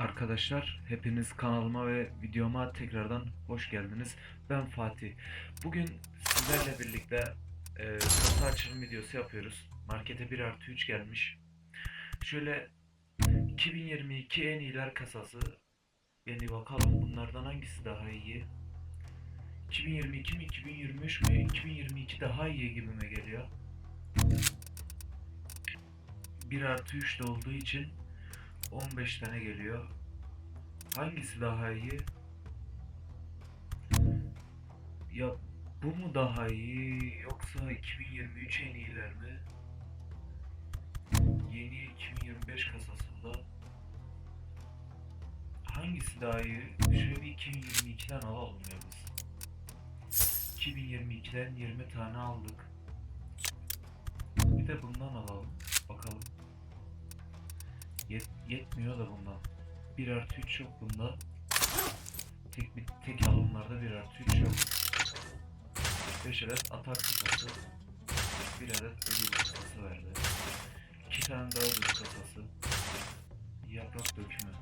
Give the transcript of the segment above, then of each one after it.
Arkadaşlar hepiniz kanalıma ve videoma tekrardan hoş geldiniz. Ben Fatih. Bugün sizlerle birlikte e, kasa açılım videosu yapıyoruz. Markete 1 artı 3 gelmiş. Şöyle 2022 en iyiler kasası. Yani bakalım bunlardan hangisi daha iyi? 2022 mi 2023 mü? 2022 daha iyi gibime geliyor. 1 artı 3 de olduğu için 15 tane geliyor. Hangisi daha iyi? Ya bu mu daha iyi yoksa 2023 en iyiler mi? Yeni 2025 kasasında hangisi daha iyi? Şöyle bir 2022'den alalım ya biz. 2022'den 20 tane aldık. Bir de bundan alalım. Bakalım. Yet, yetmiyor da bundan. 1 artı 3 yok bunda. Tek, bir- tek alımlarda 1 artı 3 yok. 5 adet atak kasası. 1 adet ödül kasası verdi. 2 tane daha ödül kasası. Yaprak dökümü.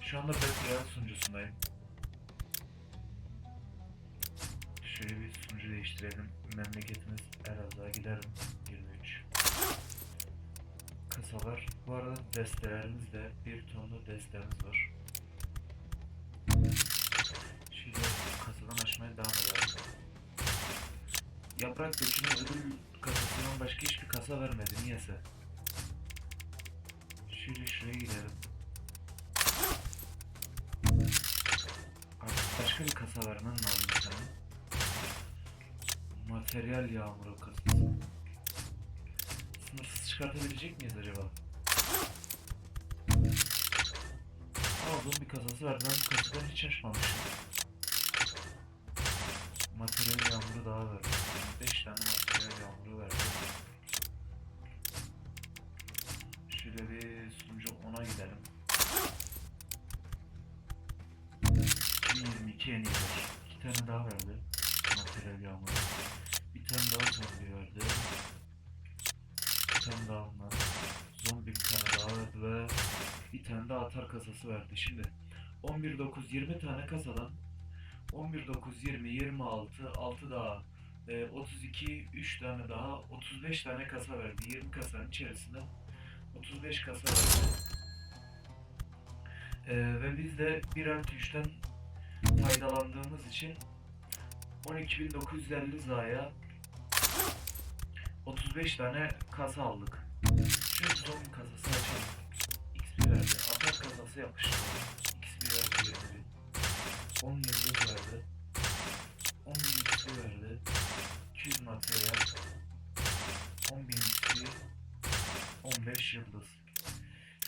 Şu anda Battle sunucusundayım. Şöyle bir sunucu değiştirelim. Memleketimiz Elazığ'a giderim. 23 kasalar. Bu arada destelerimiz de bir tonlu destemiz var. Şimdi kasadan açmaya devam edelim. Yaprak dökümü ödül kasasından başka hiçbir kasa vermedi niyeyse. Şöyle şuraya gidelim. Artık başka bir kasa vermen lazım sana. Materyal yağmuru kasası. Çıkartabilecek miyiz acaba? Aa zombi kasası verdi. Ben bu kasadan hiç açmamışım. Materyal yağmuru daha verdi. 5 tane materyal yağmuru verdi. Şöyle bir sunucu 10'a gidelim. 2022 en iyiler. 2 tane daha verdi. Materyal yağmuru. Bir tane daha zombi verdi. Tane daha bunlar. Zombi bir tane daha verdi ve bir tane daha atar kasası verdi. Şimdi 11 9 20 tane kasadan 11 9 20 26 6 daha e, 32 3 tane daha 35 tane kasa verdi. 20 kasanın içerisinde 35 kasa verdi. E, ve biz de 1 artı 3'ten faydalandığımız için 12.950 zaya 35 tane kasa aldık. Şimdi zombi kasası açalım. XP verdi. Atak kasası yapıştı. XP verdi 20 bin. 10 yıldız verdi. 10 bin XP verdi. 200 materyal. 10 bin XP. 15 yıldız.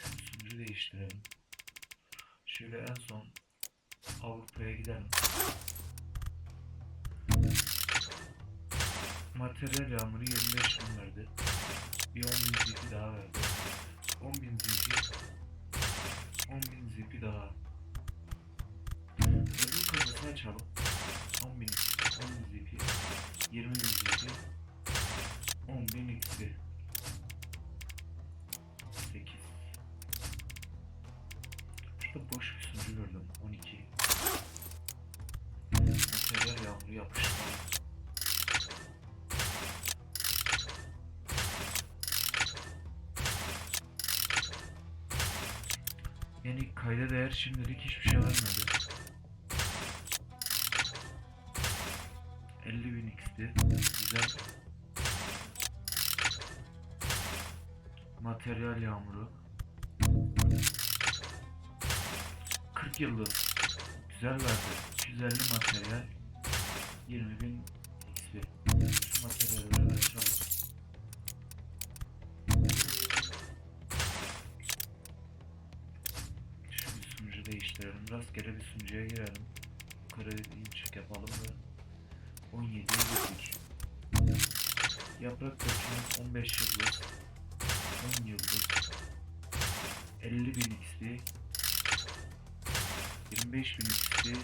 Sunucu değiştirelim. Şöyle en son Avrupa'ya gidelim. Materyal yağmuru 25 bin verdi. Bir 10 bin zipi daha verdi. 10 bin zipi. 10 bin zipi daha. Öbür kasası açalım. 10 bin. 10 bin zipi. 20 bin zipi. 10 bin xp. 8. Şurada boş bir sunucu gördüm. 12. Materyal yağmuru yapıştı. Yani kayda değer şimdilik hiçbir şey vermedi. 50 bin XP. Güzel. Materyal yağmuru. 40 yıldız. Güzel verdi. 250 materyal. 20 bin XP. Şu materyalleri açalım. Rastgele bir sunucuya girelim. Çık yapalım ve 17'ye gittik. Yaprak dökümü 15 yıldız. 10 yıldız. 50 bin XP. 25 bin XP.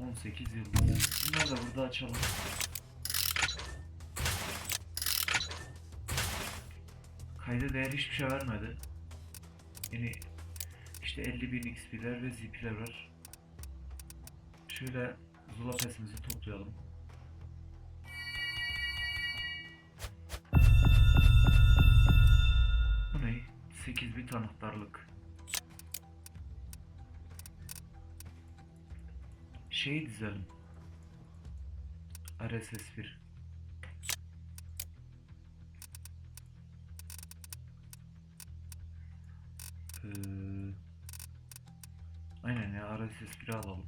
18 yıldız. Bunları da burada açalım. Kayda değer hiçbir şey vermedi. Yani işte İşte 50.000 XP'ler ve ZP'ler var. Şöyle Zula pesimizi toplayalım. Bu ne? 8 bit anahtarlık. Şey dizelim. RSS 1. Ee, aynen ya RSS 1'i alalım.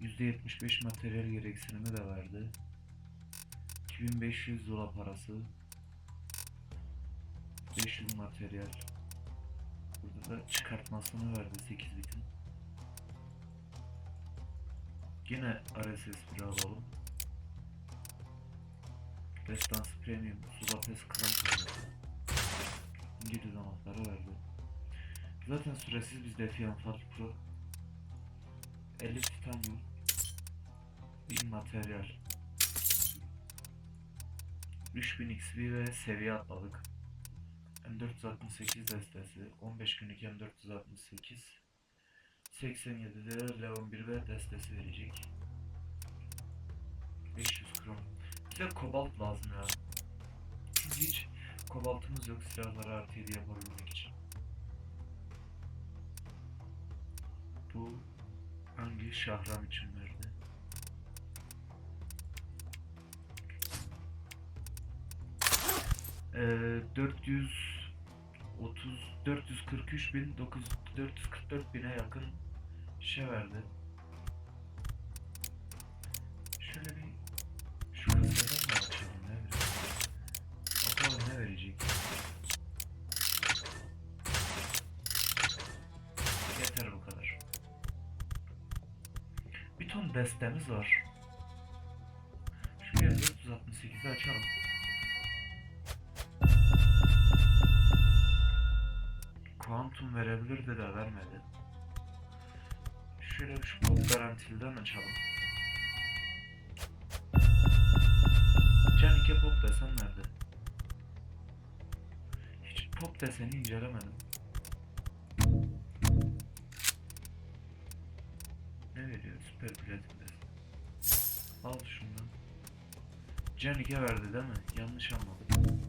%75 materyal gereksinimi de verdi. 2500 dolar parası. 500 materyal. Burada da çıkartmasını verdi 8 bitin. Yine RSS 1 alalım. Destans Premium Sulapes Klan kazandı. İngiliz anahtarı verdi. Zaten süresiz bizde Fianfat Pro 50 titanyum bir materyal 3000 XP ve seviye atladık. M468 destesi 15 günlük M468 87'de Leon 1 ve destesi verecek. 500 krom. Bize kobalt lazım ya. Çünkü hiç kobaltımız yok silahları artı 7 yapabilmek için. Bu hangi şahram için verdi? Ee, 430 443 bin 9 444 bine yakın şey verdi. Ton destemiz var. Şu gel 468'i açalım. Quantum verebilir de vermedi. Şöyle şu pop garantiliden açalım. Canike pop desen nerede? Hiç pop deseni incelemedim. Veriyor? Süper platin desen. Al şundan. Canike verdi değil mi? Yanlış anladım.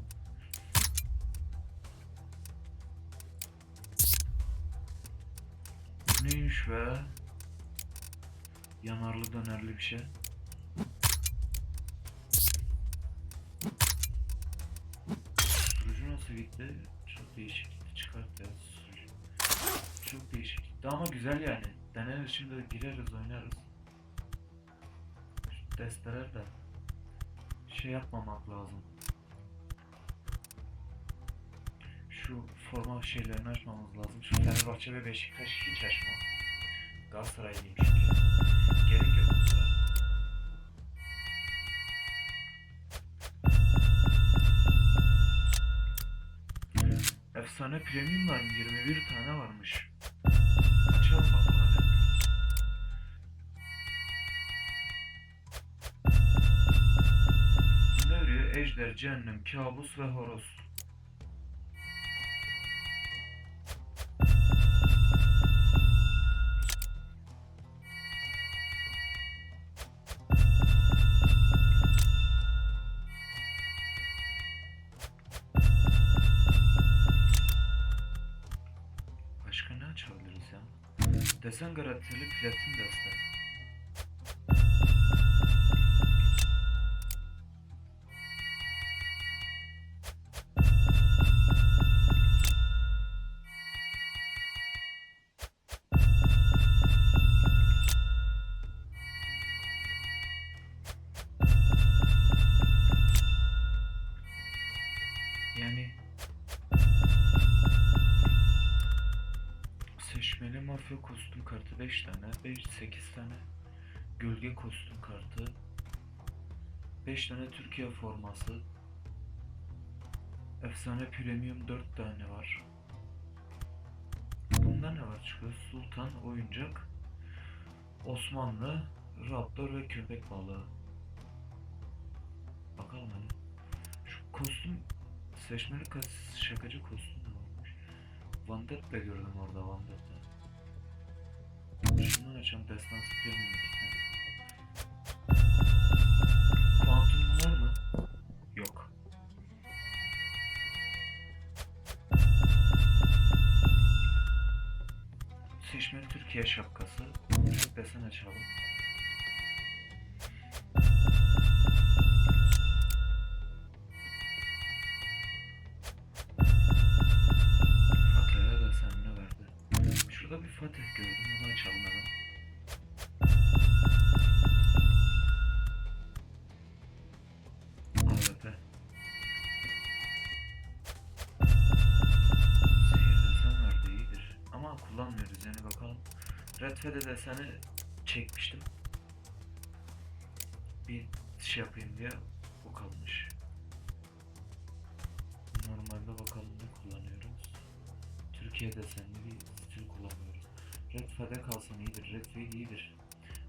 Neymiş be? Yanarlı dönerli bir şey. Susturucu nasıl gitti? Çok değişik. Çıkart ya. Çok değişik gitti ama güzel yani. Deneriz şimdi gireriz oynarız. Şu Testeler de şey yapmamak lazım. Şu forma şeylerini açmamız lazım. Şu Fenerbahçe ve Beşiktaş hiç açma. Galatasaraylıyım çünkü. Gerek yok. Efsane premiumlar 21 tane varmış. Ejder, cehennem, kabus ve horoz. Başka ne açabiliriz ya? Desen garantili platin desen. 5 tane, 5 8 tane gölge kostüm kartı, 5 tane Türkiye forması, efsane premium 4 tane var. Bunda ne var çıkıyor? Sultan, oyuncak, Osmanlı, Raptor ve köpek balığı. Bakalım hadi. Şu kostüm seçmeli kas şakacı kostüm de varmış. Vandet'le gördüm orada Vandet'le. Şunu açalım iki tane. Kuantum var mı? Yok. Seçmeli Türkiye şapkası. Desen açalım. Red Fede deseni çekmiştim. Bir şey yapayım diye o kalmış. Normalde bakalım ne kullanıyoruz. Türkiye desenli bir stil kullanıyoruz. Red Fede kalsın iyidir. Red iyidir.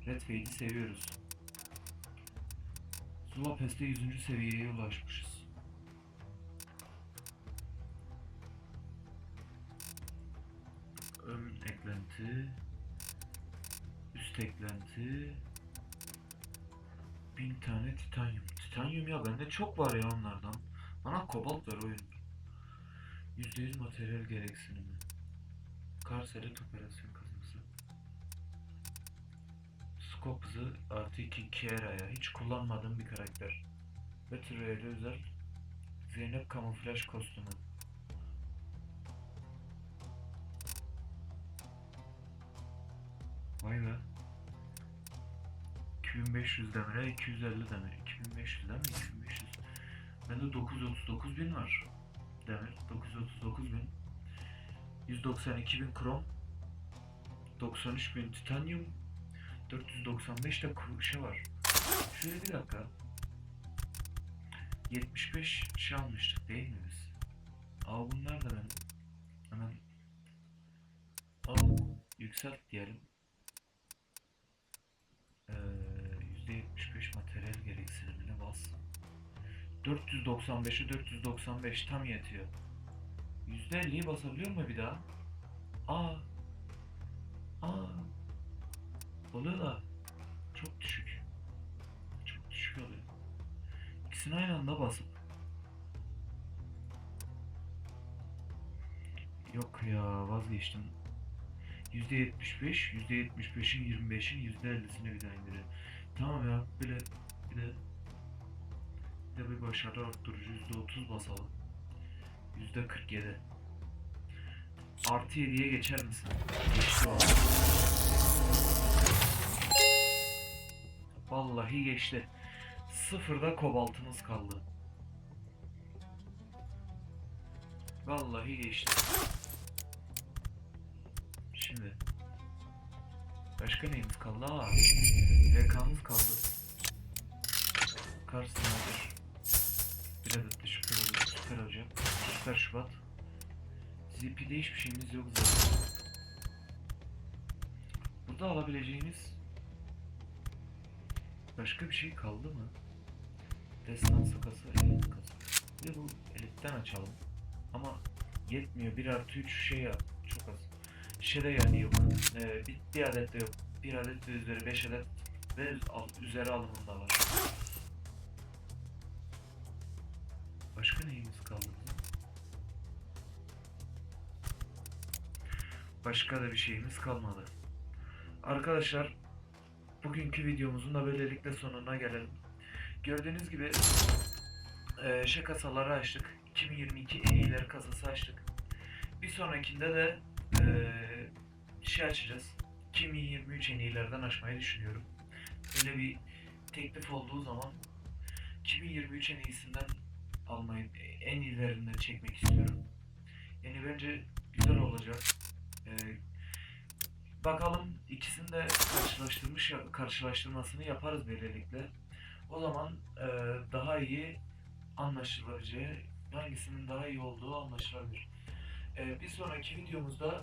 Red Fade'i seviyoruz. Zula Pest'te 100. seviyeye ulaşmışız. Ön eklenti Üst eklenti Bin tane titanyum. Titanyum ya bende çok var ya onlardan. Bana kobalt ver oyun. %100 materyal gereksinimi. Karselet operasyon kazması. Scope hızı artı 2 Kiera'ya. Hiç kullanmadığım bir karakter. Battle Royale özel. Zeynep kamuflaj kostümü. Vay be. 2500 demire 250 demir. 2500 değil mi? 2500. Bende 939 bin var. Demir. 939 bin. 192 bin krom. 93 bin titanyum. 495 de şey var. Şöyle bir dakika. 75 şey almıştık değil mi biz? Aa bunlar da ben hemen al yükselt diyelim. %75 materyal gereksinimine bas. 495'e 495 tam yetiyor. %50'yi basabiliyor mu bir daha? Aa. Aa. Oluyor da çok düşük. Çok düşük oluyor. İkisini aynı anda basıp. Yok ya vazgeçtim. %75, %75'in 25'in %50'sini bir daha indirelim. Tamam ya böyle bir de bir de bir başarı arttırıcı %30 basalım. %47. Artı 7'ye geçer misin? Geçti o. Vallahi geçti. Sıfırda kobaltımız kaldı. Vallahi geçti. Şimdi. Başka neyimiz kaldı? Aa. VK'mız kaldı. Kar sniper. Bir adet de süper, süper olacak. Süper Şubat. ZP'de hiçbir şeyimiz yok zaten. Burada alabileceğimiz başka bir şey kaldı mı? Destansı kasa, elit kasa. Bir de bu elitten açalım. Ama yetmiyor. 1 artı 3 şey ya. Çok az. Şeyde yani yok. Ee, bir, bir adet de yok. Bir adet ve üzeri 5 adet ve al, üzeri alımında var. Başka neyimiz kaldı? Başka da bir şeyimiz kalmadı. Arkadaşlar bugünkü videomuzun da böylelikle sonuna gelelim. Gördüğünüz gibi eee şey kasaları açtık. 2022 en iyileri kasası açtık. Bir sonrakinde de eee şey açacağız. 2023 en iyilerden açmayı düşünüyorum. Böyle bir teklif olduğu zaman 2023 en iyisinden almayı en iyilerinden çekmek istiyorum. Yani bence güzel olacak. Ee, bakalım ikisini de karşılaştırmış karşılaştırmasını yaparız böylelikle. O zaman e, daha iyi anlaşılacağı, hangisinin daha iyi olduğu anlaşılabilir. Ee, bir sonraki videomuzda